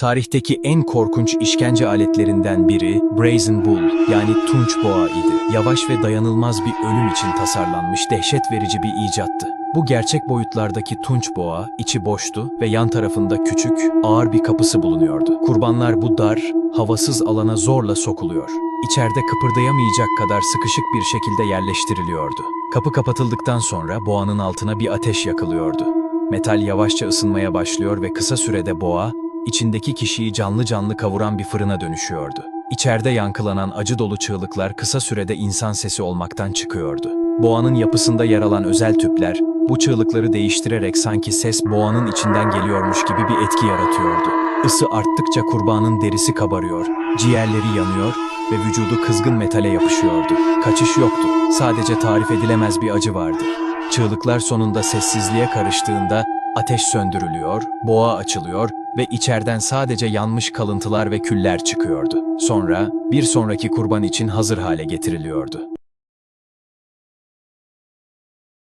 Tarihteki en korkunç işkence aletlerinden biri Brazen Bull yani Tunç Boğa idi. Yavaş ve dayanılmaz bir ölüm için tasarlanmış dehşet verici bir icattı. Bu gerçek boyutlardaki Tunç Boğa içi boştu ve yan tarafında küçük, ağır bir kapısı bulunuyordu. Kurbanlar bu dar, havasız alana zorla sokuluyor. İçeride kıpırdayamayacak kadar sıkışık bir şekilde yerleştiriliyordu. Kapı kapatıldıktan sonra boğanın altına bir ateş yakılıyordu. Metal yavaşça ısınmaya başlıyor ve kısa sürede boğa, içindeki kişiyi canlı canlı kavuran bir fırına dönüşüyordu. İçeride yankılanan acı dolu çığlıklar kısa sürede insan sesi olmaktan çıkıyordu. Boğanın yapısında yer alan özel tüpler, bu çığlıkları değiştirerek sanki ses boğanın içinden geliyormuş gibi bir etki yaratıyordu. Isı arttıkça kurbanın derisi kabarıyor, ciğerleri yanıyor ve vücudu kızgın metale yapışıyordu. Kaçış yoktu, sadece tarif edilemez bir acı vardı. Çığlıklar sonunda sessizliğe karıştığında ateş söndürülüyor, boğa açılıyor ve içeriden sadece yanmış kalıntılar ve küller çıkıyordu. Sonra bir sonraki kurban için hazır hale getiriliyordu.